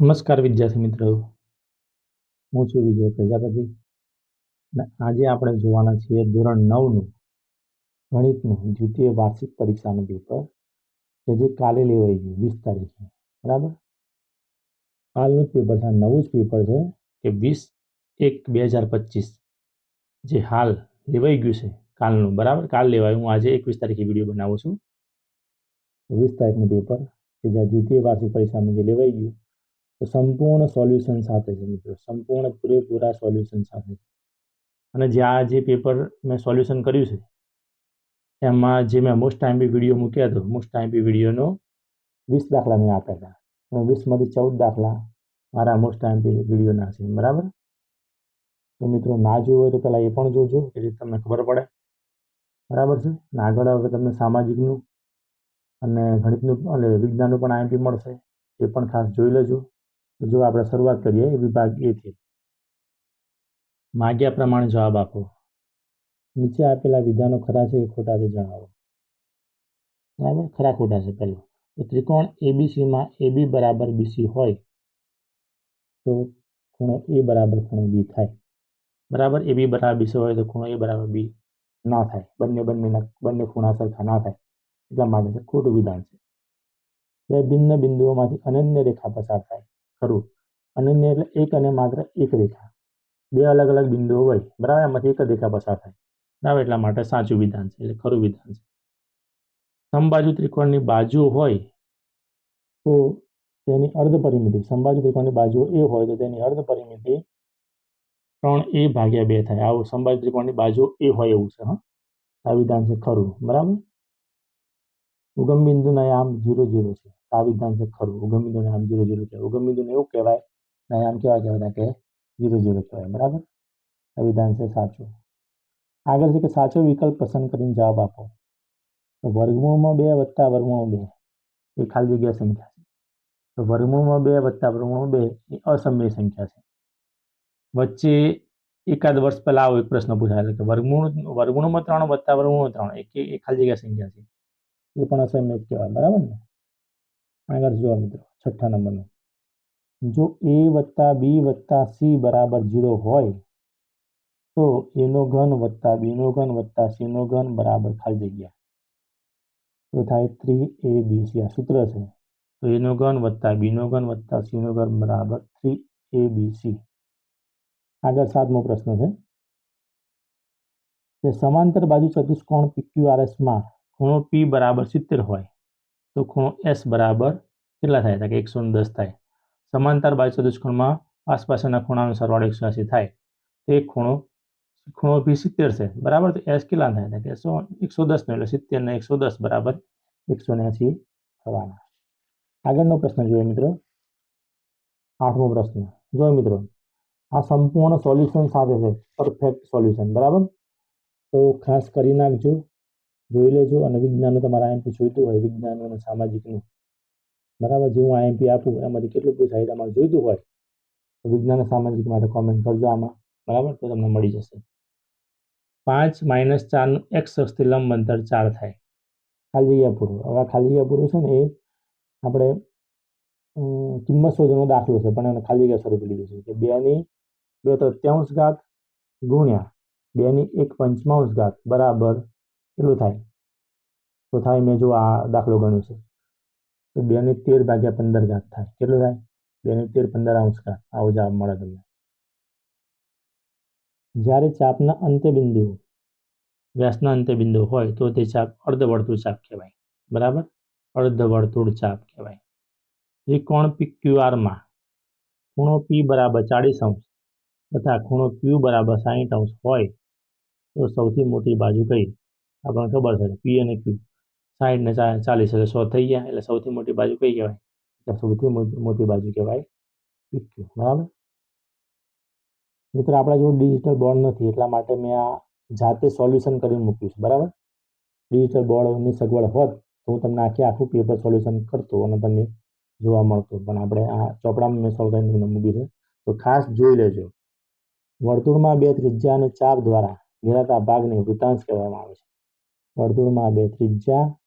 નમસ્કાર વિદ્યાર્થી મિત્રો. હું છું વિજય પ્રજાપતિ અને આજે આપણે જોવાના છીએ ધોરણ નવનું ગણિતનું દ્વિતીય વાર્ષિક પરીક્ષાનું પેપર કે જે કાલે લેવાઈ ગયું, વીસ તારીખે. બરાબર? કાલનું જ પેપર છે, નવું જ પેપર છે કે વીસ એક બે હજાર પચીસ જે હાલ લેવાઈ ગયું છે કાલનું. બરાબર? કાલ લેવાયું. હું આજે એકવીસ તારીખે વીડિયો બનાવું છું. વીસ તારીખનું પેપર કે જ્યાં દ્વિતીય વાર્ષિક પરીક્ષામાં જે લેવાઈ ગયું તો સંપૂર્ણ સોલ્યુશન સાથે છે મિત્રો. સંપૂર્ણ પૂરેપૂરા સોલ્યુશન સાથે છે. અને જે આ જે પેપર મેં સોલ્યુશન કર્યું છે, એમાં જે મેં મોસ્ટ ટાઈમપી વીડિયો મૂક્યા હતો મોસ્ટ ટાઈમપી વિડીયોનો વીસ દાખલા મેં આપ્યા હતા હું વીસમાંથી ચૌદ દાખલા મારા મોસ્ટ ટાઈમપી વિડીયોના છે. બરાબર? તો મિત્રો ના જોયું હોય તો પહેલાં એ પણ જોજો કે જે તમને ખબર પડે. બરાબર છે? અને આગળ હવે તમને સામાજિકનું અને ગણિતનું એટલે વિજ્ઞાનનું પણ આઈએમપી મળશે. એ પણ ખાસ જોઈ લેજો. તો જો આપણે શરૂઆત કરીએ વિભાગ એથી માગ્યા પ્રમાણે જવાબ આપો. નીચે આપેલા વિધાનો ખરા છે કે ખોટા છે જણાવો. બરાબર? ખરા ખોટા છે પહેલું. તો ત્રિકોણ એબીસીમાં એબી બરાબર બીસી હોય, તો ખૂણો એ બરાબર ખૂણો બી થાય. બરાબર? એબી બરાબર બીસી હોય તો ખૂણો એ બરાબર બી ન થાય. બંને બંનેના, બંને ખૂણા સરખા ના થાય. એટલા માટે ખોટું વિધાન છે. બે ભિન્ન બિંદુઓમાંથી અનન્ય રેખા પસાર થાય. ખરું. અનન્ય એટલે એક અને માત્ર એક રેખા બે અલગ અલગ બિંદુઓ હોય. બરાબર? એમાંથી એક જ રેખા પસાર થાય. બરાબર એટલા માટે સાચું વિધાન છે, એટલે ખરું વિધાન છે. સમબાજુ ત્રિકોણની બાજુ હોય તો તેની અર્ધ પરિમિતિ, સમબાજુ ત્રિકોણની બાજુ એ હોય તો તેની અર્ધ પરિમિતિ ત્રણ એ ભાગ્યા બે થાય. આવું સમબાજુ ત્રિકોણની બાજુ એ હોય એવું છે, હા. આ વિધાન છે ખરું. બરાબર? ઉગમ બિંદુના આમ જીરો જીરો છે. આ વિધાન છે ખરું ઉગમ બિંદુને આમ જીરો જીરો કહેવાય ઉગમ બિંદુને એવું કહેવાય ને આમ કેવા કહેવાય કે જીરો જીરો કહેવાય બરાબર આ વિધાન છે સાચું આગળ છે કે સાચો વિકલ્પ પસંદ કરીને જવાબ આપો તો વર્ગમૂળમાં બે વત્તા વર્ગમૂળ બે એ ખાલી જગ્યા સંખ્યા છે તો વર્ગમૂળમાં બે વત્તા વર્ગમૂળ બે એ અસમય સંખ્યા છે વચ્ચે એકાદ વર્ષ પહેલા આવો એક પ્રશ્ન પૂછાયેલો કે વર્ગમૂળ વર્ગમૂળમાં ત્રણ વત્તા વર્ગમૂળ ત્રણ એક એ ખાલી જગ્યા સંખ્યા છે એ પણ અસમય જ કહેવાય બરાબર ને આગળ જુઓ મિત્રો છઠ્ઠા નંબરનું જો એ વત્તા બી વત્તા સી બરાબર ઝીરો હોય તો એનો ઘન વત્તા બીનો ઘન વત્તા સીનો ઘન બરાબર ખાલી જગ્યા તો થાય થ્રી એ બી સી આ સૂત્ર છે તો એનો ઘન વત્તા બીનો ઘન વત્તા સીનો ઘન બરાબર થ્રી એ બી સી આગળ સાતમો પ્રશ્ન છે કે સમાંતર બાજુ ચતુષ્કોણ પીક્યુઆરએસમાં ખૂણો પી બરાબર સિત્તેર હોય તો ખૂણો એસ બરાબર કેટલા થાય? કે એકસો દસ થાય. સમાંતર બાજુ ચતુષ્કોણમાં આસપાસના ખૂણાનો સરવાળો એકસો એંસી થાય. તો એક ખૂણો ખૂણો પી સિત્તેર છે. બરાબર? તો એસ કેટલા થાય? કે સો, એકસો દસનો એટલે સિત્તેર ને એકસો દસ, બરાબર? એકસો એંસી થવાના. આગળનો પ્રશ્ન જોઈએ મિત્રો. આઠમો પ્રશ્ન. જો મિત્રો. આ સંપૂર્ણ સોલ્યુશન સાથે છે. Perfect solution. બરાબર? તો ખાસ કરી નાખજો. જોઈ લેજો અને વિજ્ઞાનનું તમારે આઈએમપી જોઈતું હોય વિજ્ઞાન અને સામાજિકનું. બરાબર, જે હું આઈએમપી આપું, એમાંથી કેટલું પૂછાય તમારે જોઈતું હોય, તો વિજ્ઞાન સામાજિક માટે કોમેન્ટ કરજો આમાં. બરાબર, તો તમને મળી જશે. પાંચ માઇનસ ચારનું એક્સ અક્ષથી લંબ અંતર ચાર થાય. ખાલી જગ્યા પૂરું. હવે ખાલી જગ્યા પૂરું છે ને, એ આપણે કિંમત શોધવાનો દાખલો છે, પણ એને ખાલી જગ્યા સ્વરૂપે લીધું છે. કે બેની બે તત્યાંશ ઘાત ગુણ્યા, બેની એક પંચમાંશ ઘાત. બરાબર. કેટલું થાય તો થાય મેં જો આ દાખલો ગણ્યો છે. તો બેની તેર ભાગ્યા પંદર ઘાત થાય. કેટલું થાય? બેની તેર પંદર અંશ ઘાત. આવો જવાબ મળે તમને. જ્યારે ચાપના અંત્યબિંદુ વ્યાસના અંત્યબિંદુ હોય તો તે ચાપ અર્ધવર્તુળ ચાપ કહેવાય. બરાબર? અર્ધવર્તુળ ચાપ કહેવાય. ત્રિકોણ પીક્યુઆરમાં ખૂણો પી બરાબર ચાળીસ અંશ તથા ખૂણો ક્યુ બરાબર સાહીઠ અંશ હોય તો સૌથી મોટી બાજુ કઈ? આપણને ખબર છે પી અને ક્યુ સાઈડ ને ચાલીસ એટલે સો થઈ ગયા એટલે સૌથી મોટી બાજુ કઈ કહેવાય? સૌથી મોટી બાજુ કહેવાય પી ક્યુ બરાબર? મિત્રો, આપણા જોડે ડિજિટલ બોર્ડ નથી, એટલા માટે મેં આ જાતે સોલ્યુશન કરીને મૂક્યું છે, બરાબર? ડિજિટલ બોર્ડની સગવડ હોત તો હું તમને આખે આખું પેપર સોલ્યુશન કરતો અને તમને જોવા મળતું. પણ આપણે આ ચોપડામાં મેં સોલ્વ કરીને તમને મૂક્યું છે. તો ખાસ જોઈ લેજો. વર્તુળમાં બે ત્રિજ્યા અને ચાપ દ્વારા ઘેરાતા ભાગને વૃતાંશ કહેવામાં આવે છે. વર્તુળમાં બે ત્રિજ્યા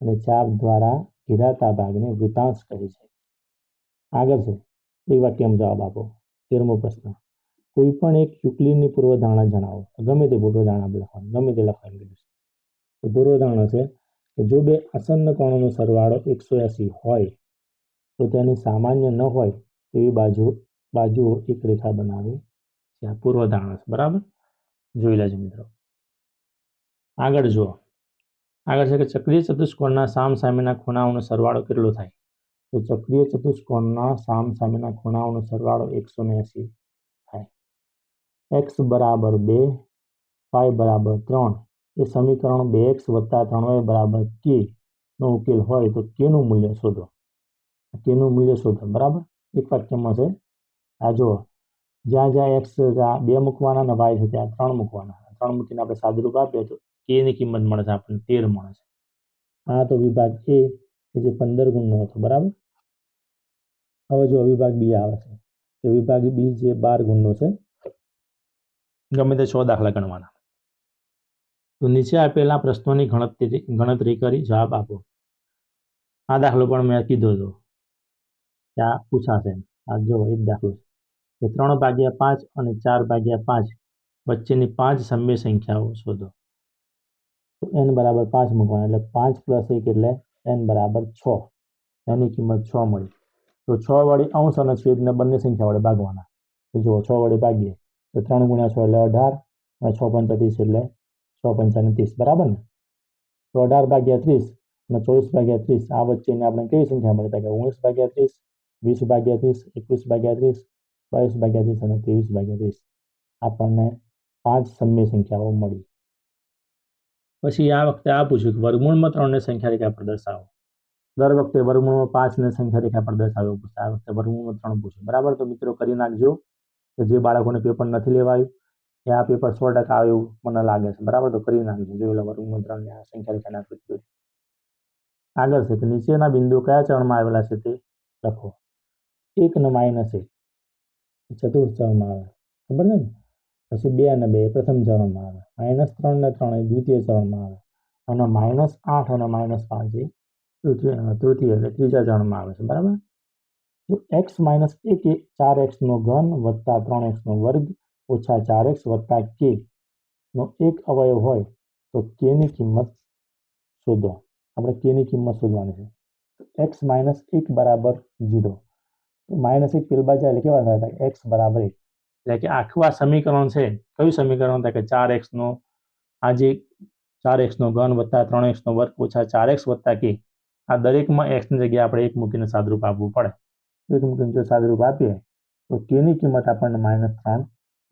અને ચાપ દ્વારા ઘેરાતા ભાગને વૃતાંશ કહે છે. આગળ છે, એક વાક્યમાં જવાબ આપો. તેરમો પ્રશ્ન. કોઈ પણ એક યુક્લિડની પૂર્વધારણા જણાવો. ગમે તે પૂર્વધારણા લખવાનું, ગમે તે લખવાની કીધું તો પૂર્વધારણા છે કે જો બે આસન્ન કોણોનો સરવાળો એકસો એંસી હોય, તો તેની સામાન્ય ન હોય તેવી બાજુ બાજુઓ એક રેખા બનાવે છે. આ પૂર્વધારણા છે. બરાબર? જોઈ લેજો મિત્રો. આગળ જુઓ. આગળ છે કે ચક્રીય ચતુષ્કોણના સામ સામેના ખૂણાઓનો સરવાળો કેટલો થાય? તો ચક્રીય ચતુષ્કોણના સામ સામેના ખૂણાઓનો સરવાળો એકસો ને એંસી થાય. એક્સ બરાબર બે, વાય બરાબર ત્રણ. એ સમીકરણ બે એક્સ વત્તા ત્રણ વાય બરાબર કે નો ઉકેલ હોય તો કેનું મૂલ્ય શોધો. કેનું મૂલ્ય શોધો, બરાબર? એક વાક્યમાં છે, આ જુઓ. જ્યાં જ્યાં એક્સ બે મૂકવાના અને વાય છે ત્યાં ત્રણ મૂકવાના. ત્રણ મૂકીને આપણે સાદુરૂપ આપીએ તો કેની કિંમત મળે છે? આપણને તેર મળે છે. આ તો વિભાગ એ કે જે પંદર ગુણનો હતો, બરાબર? હવે જો વિભાગ બી આવે છે, તો વિભાગ બી જે બાર ગુણનો છે, ગમે તે છ દાખલા ગણવાના. તો નીચે આપેલા પ્રશ્નોની ગણતરી ગણતરી કરી જવાબ આપો. આ દાખલો પણ મેં કીધો હતો. કે આ પૂછાશે આ જો એ જ દાખલો છે. કે ત્રણ ભાગ્યા પાંચ અને ચાર ભાગ્યા પાંચ વચ્ચેની પાંચ સમય સંખ્યાઓ શોધો. એન બરાબર પાંચ મૂકવાના, એટલે પાંચ પ્લસ એક એટલે એન બરાબર છ. એની કિંમત છ મળી. તો છ વડે અંશ અને છેદને બંને સંખ્યા વડે ભાગવાના. તો જુઓ, છ વડે ભાગીએ, તો ત્રણ ગુણ્યા છ એટલે અઢાર, અને છ પંચા એટલે છ પંચાને ત્રીસ. બરાબર ને? તો અઢાર ભાગ્યા ત્રીસ અને ચોવીસ ભાગ્યા ત્રીસ, આ વચ્ચેની આપણે કેવી સંખ્યા મળી? તો કે ઓગણીસ ભાગ્યા ત્રીસ, વીસ ભાગ્યા ત્રીસ, એકવીસ ભાગ્યા ત્રીસ, બાવીસ ભાગ્યા ત્રીસ અને ત્રેવીસ ભાગ્યા ત્રીસ. આપણને પાંચ સમ્ય સંખ્યાઓ મળી. પછી આ વખતે આ પૂછ્યું કે વર્ગમૂળમાં ત્રણને સંખ્યા રેખા પર દર્શાવો. દર વખતે વર્ગમૂળમાં પાંચને સંખ્યા રેખા પર દર્શાવો એવું આ વખતે વર્ગમૂળમાં ત્રણ પૂછ્યું. બરાબર? તો મિત્રો કરી નાખજો કે જે બાળકોને પેપર નથી લેવાયું કે આ પેપર સો ટકા આવે એવું મને લાગે છે. બરાબર? તો કરી નાખજો. જોયેલા વર્ગમૂળ ત્રણને આ સંખ્યા રેખા આકૃતિ આગળ છે કે નીચેના બિંદુ કયા ચરણમાં આવેલા છે તે લખો. એકનો માઇનસ એક. ચતુર્થ ચરણમાં આવે. ખબર છે ને? પછી બે અને બે પ્રથમ ચરણમાં આવે. માઇનસ ત્રણ ને ત્રણ એ દ્વિતીય ચરણમાં આવે. અને માઇનસ આઠ અને માઇનસ પાંચ એ તૃતીય એટલે ત્રીજા ચરણમાં આવે છે. બરાબર? તો એક્સ માઇનસ એક એ ચાર એક્સનો ઘન વત્તા ત્રણ એક્સનો વર્ગ ઓછા ચાર એક્સ વત્તા કે નો એક અવયવ હોય તો કેની કિંમત શોધો. આપણે કેની કિંમત શોધવાની છે. એક્સ માઇનસ એક બરાબર ઝીરો માઇનસ એક પેલ બાજુ એટલે કેવા થાય એક્સ બરાબર એક. એટલે કે આખું આ સમીકરણ છે, કયું સમીકરણ? થાય કે ચાર એક્સનો આ જે ચાર એક્સનો ઘન વત્તા ત્રણ એક્સનો વર્ગ ઓછા ચાર એક્સ વત્તા કે, આ દરેકમાં એક્સની જગ્યાએ આપણે એક મૂકીને સાદરૂપ આપવું પડે. એક મૂકીને જો સાદરૂપ આપીએ, તો કેની કિંમત આપણને માઇનસ ત્રણ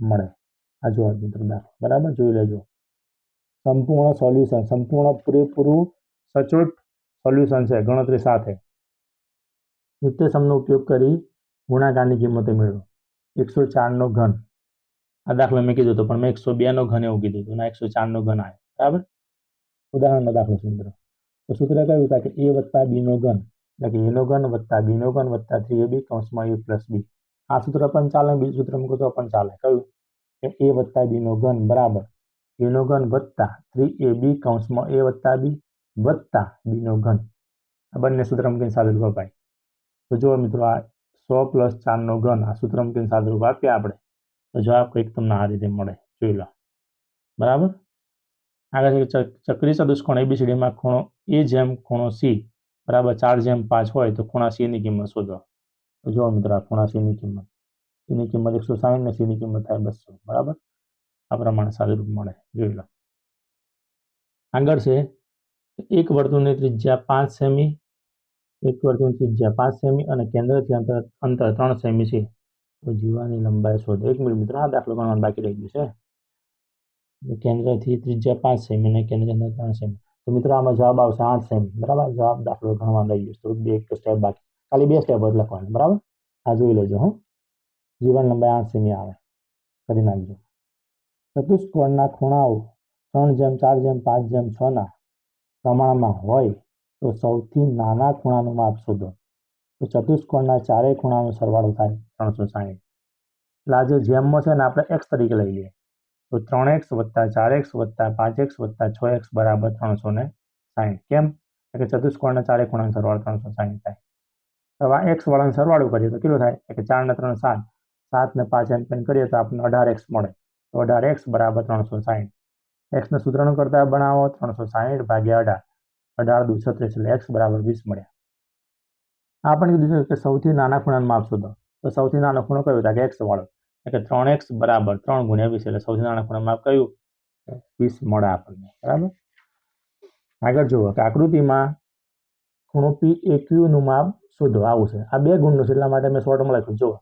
મળે. આ જો મિત્ર દાખલો, બરાબર? જોઈ લેજો. સંપૂર્ણ સોલ્યુશન સંપૂર્ણ પૂરેપૂરું સચોટ સોલ્યુશન છે, ગણતરી સાથે. નિત્યસમનો ઉપયોગ કરી ગુણાકારની કિંમતો મેળવો. એકસો ચારનો ઘન. આ દાખલો મેં કીધું હતો પણ મેં એકસો બેનો ઘન એવું કીધું હતું, ના, એકસો ચારનો ઘન આવે બરાબર? ઉદાહરણનો દાખલો છે, મિત્રો. તો સૂત્ર કયું હતા કે એ વત્તા બીનો ઘન. એટલે કે એનો ઘન વત્તા બીનો ઘન વત્તા થ્રી એ બી કૌંસમાં એ પ્લસ બી. આ સૂત્ર પણ ચાલે, બીજું સૂત્ર મૂકો તો પણ ચાલે. કયું? કે એ વત્તા બીનો ઘન, બરાબર. એનો ઘન વત્તા થ્રી એ બી કૌંસમાં એ વત્તા બી વત્તા બીનો ઘન. આ બંને સૂત્ર મૂકીને સાદુરૂપ અપાય તો જુઓ મિત્રો, આ સો પ્લસ ચારનો ઘન. આ સૂત્ર મૂકીને સાદુરૂપ આપીએ આપણે? તો જવાબ કંઈક તમને આ રીતે મળે. જોઈ લો. બરાબર? આગળ છે ચક્રી ચતુષ્કોણ એબીસીડીમાં ખૂણો એ જેમ ખૂણો સી બરાબર ચાર જેમ પાંચ હોય તો ખૂણા સીની કિંમત શોધો. તો જુઓ મિત્રો, આ ખૂણા સીની કિંમત. એની કિંમત એકસો સાહીઠ ને સીની કિંમત થાય બસો. બરાબર? આ પ્રમાણે સાદુરૂપ મળે. જોઈ લો. આગળ છે એક વર્તુળની ત્રિજ્યા પાંચ સેમી એક વર્તુળની ત્રિજ્યા પાંચ સેમી અને કેન્દ્રથી અંતર અંતર ત્રણ સેમી છે. તો જીવાની લંબાઈ શોધો. એક મિનિટ મિત્રો આ દાખલો ગણવાનું બાકી રહી ગયું છે. કેન્દ્રથી ત્રિજ્યા પાંચ સેમી અને કેન્દ્રથી અંતર ત્રણ સેમી. તો મિત્રો, આમાં જવાબ આવશે આઠ સેમી. બરાબર? જવાબ દાખલો ગણવાનું રહી ગયું થોડુંક બે એક સ્ટેપ બાકી. ખાલી બે સ્ટેપ જ લખવાનું. બરાબર? આ જોઈ લેજો, હો. જીવન લંબાઈ આઠ સેમી આવે. કરી નાખજો. ચતુષ્કોણના ખૂણાઓ ત્રણ જેમ, ચાર જેમ, પાંચ જેમ છના પ્રમાણમાં હોય તો સૌથી નાના ખૂણાનું માપ શોધો. તો ચતુષ્કોણના ચારેય ખૂણાનો સરવાળો થાય ત્રણસો સાહીઠ. એટલે આ જે જેમમાં છે ને આપણે એક્સ તરીકે લઈ લઈએ. તો ત્રણ એક્સ વત્તા ચાર એક્સ વત્તા પાંચ એક્સ વત્તા છ એક્સ બરાબર ત્રણસો ને સાહીઠ. કેમ? કે ચતુષ્કોણના ચારેય ખૂણાનો સરવાળો ત્રણસો સાહીઠ થાય. હવે આ એક્સ વાળાને સરવાળો કરીએ તો કેટલું થાય? કે ચાર ને ત્રણ સાત. સાત ને પાંચ એમ પેન કરીએ તો આપણને અઢાર એક્સ મળે. તો અઢાર એક્સ બરાબર ત્રણસો સાહીઠ. એક્સને સૂત્રનું કરતા બનાવો ત્રણસો સાહીઠ ભાગ્યા અઢાર. અઢાર દુ છત્રીસ એટલે એક્સ બરાબર વીસ મળ્યા. આ પણ કીધું છે કે સૌથી નાના ખૂણાનું માપ શોધો. તો સૌથી નાનો ખૂણો કયો? હતા કે એક્સ વાળો. એટલે ત્રણ એક્સ બરાબર ત્રણ ગુણ્યા વીસ એટલે સૌથી નાના ખૂણાનું માપ કયું? વીસ મળે આપણને. બરાબર? આગળ જુઓ કે આકૃતિમાં ખૂણો પી એ ક્યુનું માપ શોધો. આવું છે. આ બે ગુણનું છે એટલા માટે મેં શોર્ટમાં લખ્યું. જુઓ.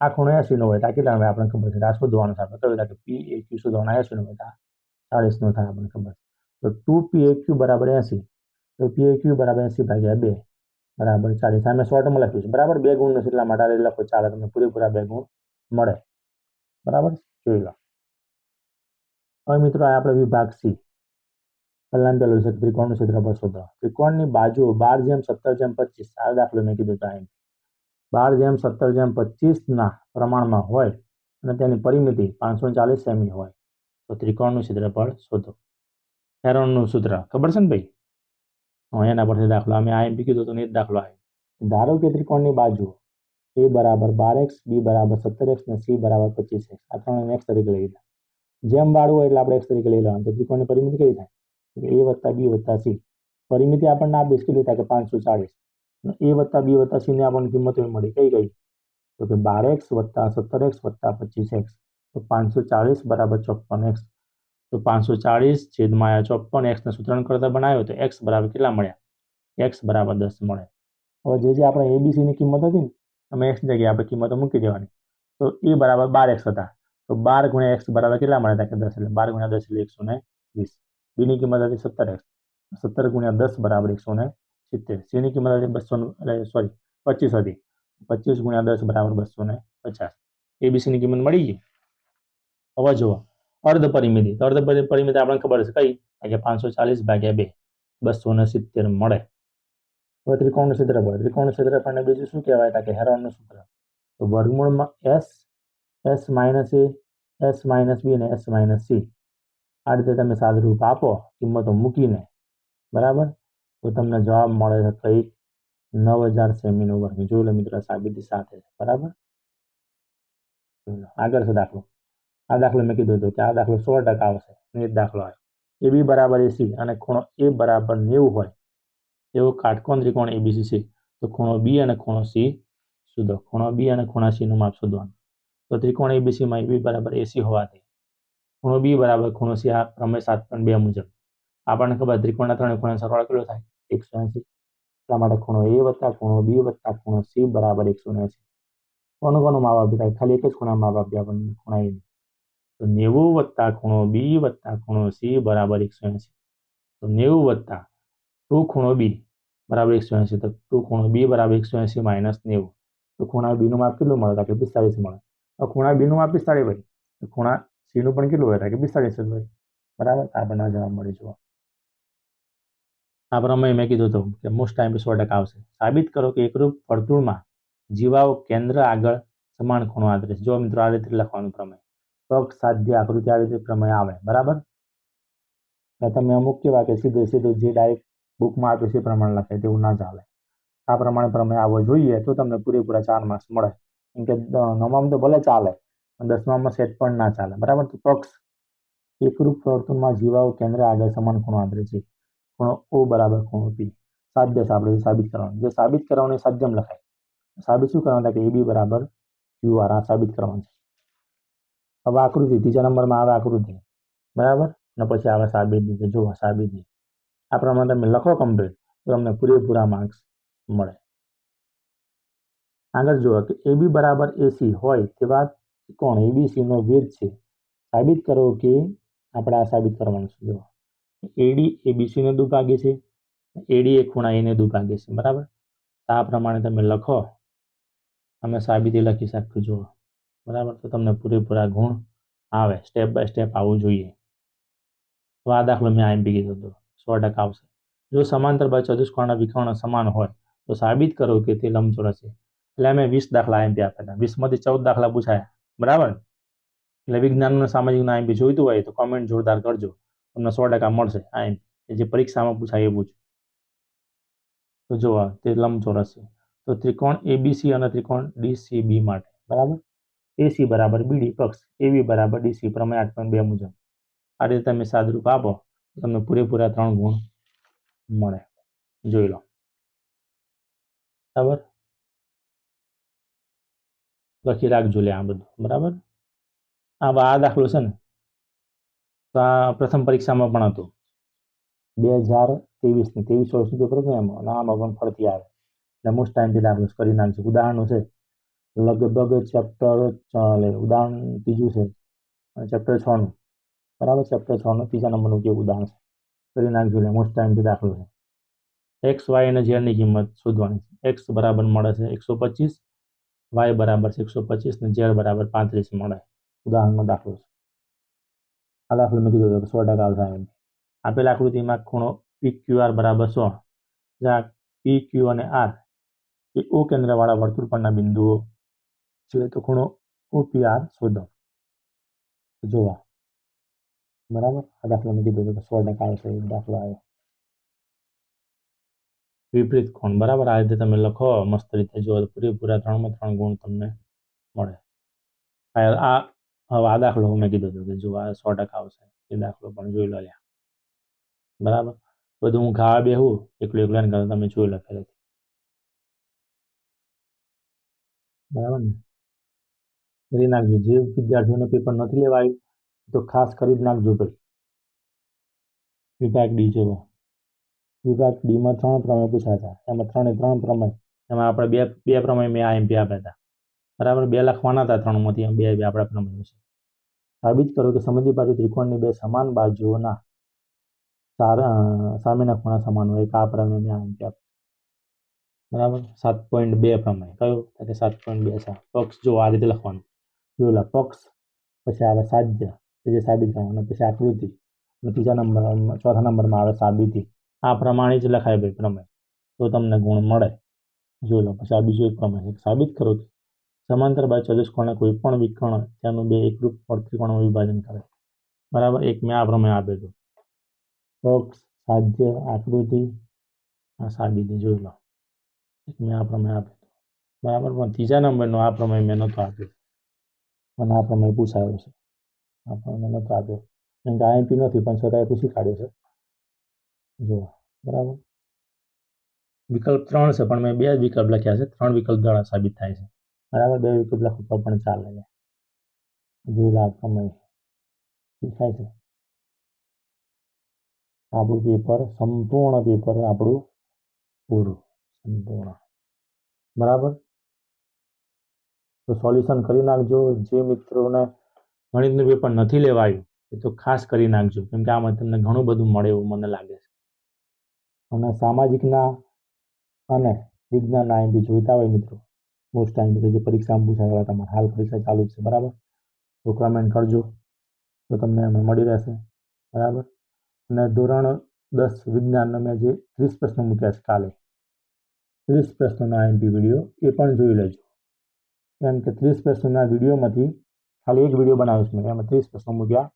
આ ખૂણો એસીનો હોય તો આ કેટલાનો હોય? આપણને ખબર છે. આ શોધવાનું છે આપણે. કહ્યું પી એ ક્યુ શોધવાના. એસીનો હોય તો ચાળીસનો થાય આપણને ખબર છે. તો ટુ પી એ ક્યુ બરાબર એસી તો પી એ ક્યુ બરાબર એસી ભાગ્યા બે. બરાબર ચાલીસ સામે શોર્ટમાં લખ્યું છે. બરાબર, બે ગુણ છે એટલા માટે લખો ચાલે તમને પૂરેપૂરા બે ગુણ મળે. બરાબર, જોઈ લો. હવે મિત્રો આપણે વિભાગ સી પહેલાં પેલું છે, ત્રિકોણનું ક્ષેત્રફળ શોધો ત્રિકોણની બાજુ બાર જેમ સત્તર જેમ પચીસ, આ દાખલો મેં કીધું હતું બાર જેમ સત્તર જેમ પચીસના પ્રમાણમાં હોય અને તેની પરિમિતિ પાંચસો ચાલીસ સેમી હોય. તો ત્રિકોણનું ક્ષેત્રફળ શોધો. હેરોનનું સૂત્ર. ખબર છે ને ભાઈ? એના પરથી દાખલો, અમે આ એમ કીધું તો એ જ દાખલો આવ્યો ધારો કે ત્રિકોણની બાજુ એ બરાબર બાર એક્સ, બી બરાબર સત્તર એક્સ ને સી બરાબર પચીસ એક્સ. આ ત્રણ એક્સ તરીકે લઈ લીધા. જેમ હોય એટલે આપણે એક્સ તરીકે લઈ લેવાનું. તો ત્રિકોણની પરિમિતિ કઈ થાય? એ વત્તા બી વત્તા સી. પરિમિતિ આપણને આ બેસ કેટલી થાય? કે પાંચસો ચાળીસ. એ વત્તા બી વત્તા સીની આપણને કિંમત મળી. કઈ કઈ? તો કે બાર એક્સ વત્તા સત્તર એક્સ વત્તા પચીસ એક્સ. તો પાંચસો ચાળીસ બરાબર ચોપન એક્સ. તો પાંચસો ચાળીસ છેદમાં આયા ચોપન એક્સને સૂત્રણ કરતા બનાવ્યો તો એક્સ બરાબર કેટલા મળ્યા? એક્સ બરાબર દસ મળે હવે જે જે આપણે એબીસીની કિંમત હતી ને, અમે એક્સ જગ્યાએ આપણે કિંમતો મૂકી દેવાની. તો એ બરાબર બાર એક્સ હતા. તો બાર ગુણ્યા એક્સ બરાબર કેટલા મળ્યા હતા? કે દસ એટલે બાર ગુણ્યા દસ એટલે એકસો ને વીસ. બીની કિંમત હતી સત્તર એક્સ સત્તર ગુણ્યા દસ બરાબર એકસો ને સિત્તેર. સીની કિંમત હતી બસો એટલે સોરી પચીસ હતી. પચીસ ગુણ્યા દસ બરાબર બસો ને પચાસ. એબીસીની કિંમત મળી ગઈ? હવે જુઓ. અર્ધ પરિમિતિ તો અર્ધ પરિમિતિ આપણને ખબર છે કઈ? કે પાંચસો ચાલીસ ભાગ્યા બે. બસો ને સિત્તેર મળે. હવે ત્રિકોણનું ક્ષેત્રફળ ત્રિકોણનું ક્ષેત્રફળને બીજું શું કહેવાય? કે હેરોનનું સૂત્ર. તો વર્ગમૂળમાં S S minus A S minus B અને એસ માઇનસ સી આ રીતે તમે સાદરૂપ આપો, કિંમતો મૂકીને. બરાબર? તો તમને જવાબ મળે છે કંઈક નવ હજાર સેમીનો વર્ગ. જોઈ લો મિત્રો સાબિતી સાથે. બરાબર? આગળ છે દાખલો. આ દાખલો મેં કીધું હતું કે આ દાખલો સો ટકા આવશે એ જ દાખલો આવે. એ બી બરાબર એસી અને ખૂણો એ બરાબર નેવું હોય. એવો કાટકોણ ત્રિકોણ એબીસી છે. તો ખૂણો બી અને ખૂણો સી શોધો. ખૂણો બી અને ખૂણા સીનું માપ શોધવાનું. તો ત્રિકોણ એબીસીમાં એ બી બરાબર એસી હોવાથી. ખૂણો બી બરાબર, ખૂણો સી આ પ્રમેય સાત પોઈન્ટ બે મુજબ. આપણને ખબર ત્રિકોણના ત્રણે ખૂણા સરવાળો કેટલો થાય? એકસો એંસી. એટલા માટે ખૂણો એ વત્તા ખૂણો બી વત્તા ખૂણો સી બરાબર એકસો એંસી. કોનું કોનું માપ આપ્યું? થાય ખાલી એક જ ખૂણા માપ આપ્યા આપણને ખૂણા એ તો નેવું વત્તા ખૂણો બી વત્તા ખૂણો સી બરાબર એકસો એંસી. તો નેવું વત્તા ટુ ખૂણો બી બરાબર એકસો એંસી. તો ટુ ખૂણો બી બરાબર એકસો એંસી માઇનસ નેવું. તો ખૂણા બીનું માપ કેટલું મળે? તો કે પિસ્તાળીસ મળે. તો ખૂણા બીનું માપ પિસ્તાળીસ ભાઈ. તો ખૂણા સીનું પણ કેટલું હોય? કે પિસ્તાળીસ જ હોય. બરાબર? આપણને જવાબ મળી જુઓ. આ પ્રમાણે મેં કીધું હતું કે મોસ્ટ ટાઈમ સો ટકા આવશે. સાબિત કરો કે એકરૂપ વર્તુળમાં જીવાઓ કેન્દ્ર આગળ સમાન ખૂણો આદરે છે જો મિત્રો આ રીતે લખવાનું પ્રમેય. પગ સાધ્ય આકૃતિ આવી રીતે પ્રમેય આવે. બરાબર? તમે અમુક કેવા કે સીધે સીધું જે ડાયરેક્ટ બુકમાં આપ્યું છે એ પ્રમાણે લખે તેવું ના ચાલે આ પ્રમાણે પ્રમેય આવવો જોઈએ તો તમને પૂરેપૂરા ચાર માર્ક્સ મળે. કેમ કે નવમાં તો ભલે ચાલે, પણ દસમામાં સેટ પણ ના ચાલે. બરાબર? તો પક્ષ એકરૂપ પ્રવર્તનમાં જીવાઓ કેન્દ્ર આગળ સમાન ખૂણો આદરે છે. ખૂણો ઓ બરાબર ખૂણો પી સાધ્ય આપણે સાબિત કરવાનું. જે સાબિત કરવાનું સાધ્યમ લખાય. સાબિત શું કરવાનું? કે એ બી બરાબર ક્યુ આર આ સાબિત કરવાનું છે. હવે આકૃતિ ત્રીજા નંબરમાં આવે આકૃતિ. બરાબર? અને પછી આવે સાબિતી જુઓ, સાબિતી આ પ્રમાણે તમે લખો કમ્પ્લીટ તો તમને પૂરેપૂરા માર્ક્સ મળે. આગળ જુઓ કે એ બી બરાબર એસી હોય તેવા કોણ? એબીસીનો વેદ છે. સાબિત કરો કે આપણે આ સાબિત કરવાનું છે. જુઓ. એડી એબીસીને દુભાગે છે. એડી એ ખૂણા એને દુભાગે છે. બરાબર? આ પ્રમાણે તમે લખો. અમે સાબિતી લખી શકીએ. જુઓ. બરાબર? તો તમને પૂરેપૂરા ગુણ આવે. સ્ટેપ બાય સ્ટેપ આવવું જોઈએ. તો આ દાખલો મેં આઈએમપી કીધો હતો. સો ટકા આવશે. જો સમાંતર બાય ચતુષ્કોણના વિકર્ણ સમાન હોય, તો સાબિત કરો કે તે લંબચોરસ છે. એટલે અમે વીસ દાખલા આઈએમપી આપ્યા હતા. વીસમાંથી ચૌદ દાખલા પૂછાયા. બરાબર? એટલે વિજ્ઞાન અને સામાજિકના આઈએમપી જોઈતું હોય તો કોમેન્ટ જોરદાર કરજો. તમને સો ટકા મળશે આઈએમપી જે પરીક્ષામાં પૂછાય એવું જ. તો જો તે લંબચોરસ છે. તો ત્રિકોણ એબીસી અને ત્રિકોણ ડીસીબી માટે. બરાબર? એસી બરાબર બીડી પક્ષ એવી બરાબર ડીસી પ્રમેય આઠ બે મુજબ. આ રીતે તમે સાદરૂપ આપો, તમને પૂરેપૂરા ત્રણ ગુણ મળે. જોઈ લો. બરાબર? લખી રાખજો લે આ બધું, બરાબર? આ આ દાખલો છે ને, તો આ પ્રથમ પરીક્ષામાં પણ હતું. બે હજાર ત્રેવીસ ને ત્રેવીસ ચોવીસનું પેપર હતું એમાં? આમાં પણ ફરતી આવે. એટલે મોસ્ટ ટાઈમથી દાખલો કરી નાખજો. ઉદાહરણો છે. લગભગ ચેપ્ટર ચાલે ઉદાહરણ ત્રીજું છે. ચેપ્ટર છ નું. બરાબર ચેપ્ટર છ નું ત્રીજા નંબરનું કેવું ઉદાહરણ છે? કરી નાખજો એટલે મોસ્ટ ટાઈમથી દાખલો છે. એક્સ વાય અને ઝેડની કિંમત શોધવાની છે. એક્સ બરાબર મળે છે એકસો પચીસ વાય બરાબર છે એકસો પચીસ ને ઝેડ બરાબર પાંત્રીસ મળે. ઉદાહરણનો દાખલો છે. આ દાખલો મેં કીધું કે સો ટકા આવશે એમ. આપેલ આકૃતિમાં ખૂણો પી ક્યુ આર બરાબર સો. જ્યાં પી ક્યુ અને આર એ ઓ કેન્દ્રવાળા વર્તુળ પરના બિંદુઓ તો ખૂણો ઓપીઆર શોધો. જોવા બરાબર? આ દાખલો મેં કીધું કે સો ટકા આવશે દાખલો આવ્યો. વિપરીત ખૂણ. બરાબર? આ રીતે તમે લખો, મસ્ત રીતે જો પૂરેપૂરા ત્રણમાં ત્રણ ગુણ તમને મળે. આ હવે આ દાખલો મેં કીધું હતું કે જો સો ટકા આવશે. એ દાખલો પણ જોઈ લો લ્યા. બરાબર? બધું હું ખાવા બેહું, એકલું એકલું કરતા તમે જોઈ લખેલું બરાબર ને? કરી નાખજો. જે વિદ્યાર્થીઓને પેપર નથી લેવાયું તો ખાસ કરી નાખજો ભાઈ. વિભાગ ડી જોવો. વિભાગ ડીમાં ત્રણ પ્રમેય પૂછાતા એમાં ત્રણે ત્રણ પ્રમેય. એમાં આપણે બે બે પ્રમેય મેં આ એમપી આપ્યા હતા. બરાબર? બે લખવાના હતા ત્રણમાંથી. એમ બે બે આપણા પ્રમેય છે. સાબિત કરો કે સમજી બાજુ ત્રિકોણની બે સમાન બાજુઓના અ, સામેના ખૂણા સમાન હોય. એક આ પ્રમેય મેં આ એમપી આપ્યા. બરાબર? સાત પોઈન્ટ બે પ્રમાણે કયો? કે સાત પોઈન્ટ બે સાત. પક્ષ જો આ રીતે લખવાનું. જોયેલા પક્ષ પછી આવે સાધ્ય કે જે સાબિત કરવાનું પછી આકૃતિ અને ત્રીજા નંબર, ચોથા નંબરમાં આવે સાબિતી. આ પ્રમાણે જ લખાય ભાઈ પ્રમેય. તો તમને ગુણ મળે. જોઈ લો, પછી આ બીજું એક પ્રમેય છે. સાબિત કરો કે સમાંતર બાજુ ચતુષ્કોણના કોઈ પણ વિકર્ણ તેનું બે એકરૂપ ત્રિકોણમાં વિભાજન કરે. બરાબર? એક મેં આ પ્રમેય આપ્યો હતો પક્ષ સાધ્ય આકૃતિ આ સાબિતી. જોઈ લો. એક મેં આ પ્રમેય આપ્યો હતો બરાબર? પણ ત્રીજા નંબરનો આ પ્રમેય મેં નહોતો આપ્યો મને આ પ્રમેય પૂછાયો છે. આ પ્રમેય નહોતો આપ્યો. કેમ કે આઈએમપી નથી, પણ છતાંય પૂછી કાઢ્યો છે. જુઓ, બરાબર? વિકલ્પ ત્રણ છે, પણ મેં બે જ વિકલ્પ લખ્યા છે. ત્રણ વિકલ્પ દ્વારા સાબિત થાય છે. બરાબર? બે વિકલ્પ લખો તો પણ ચાલે છે. જોઈ લા પ્રમેય દેખાય છે. આપણું પેપર સંપૂર્ણ પેપર આપણું પૂરું. સંપૂર્ણ. બરાબર? તો સોલ્યુશન કરી નાખજો. જે મિત્રોને ગણિતનું પેપર નથી લેવાયું, એ તો ખાસ કરી નાખજો. કેમ કે આમાં તમને ઘણું બધું મળે એવું મને લાગે છે. અને સામાજિકના અને વિજ્ઞાનના એમ બી જોઈતા હોય મિત્રો. મોસ્ટ ટાઈમ જે પરીક્ષામાં એવા તમારે. હાલ પરીક્ષા ચાલુ છે, બરાબર? તો કમેન્ટ કરજો. તો તમને અમે મળી રહેશે. બરાબર? અને ધોરણ દસ વિજ્ઞાનનો મેં જે ત્રીસ પ્રશ્નો મૂક્યા છે કાલે. ત્રીસ પ્રશ્નોનો આઈએમપી વીડિયો એ પણ જોઈ લેજો. કેમ કે ત્રીસ પ્રશ્નોના વિડીયોમાંથી ખાલી એક વીડિયો બનાવ્યો છે મેં, એમાં ત્રીસ પ્રશ્નો મૂક્યા.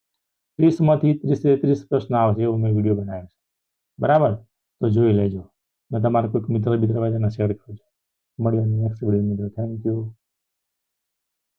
ત્રીસમાંથી ત્રીસે ત્રીસ પ્રશ્ન આવશે એવો મેં વીડિયો બનાવ્યો છે. બરાબર? તો જોઈ લેજો. મેં તમારા કોઈક મિત્ર બિત્ર હોય તેને શેર કરજો. મળીએ નેક્સ્ટ વીડિયો મિત્રો થેન્ક યુ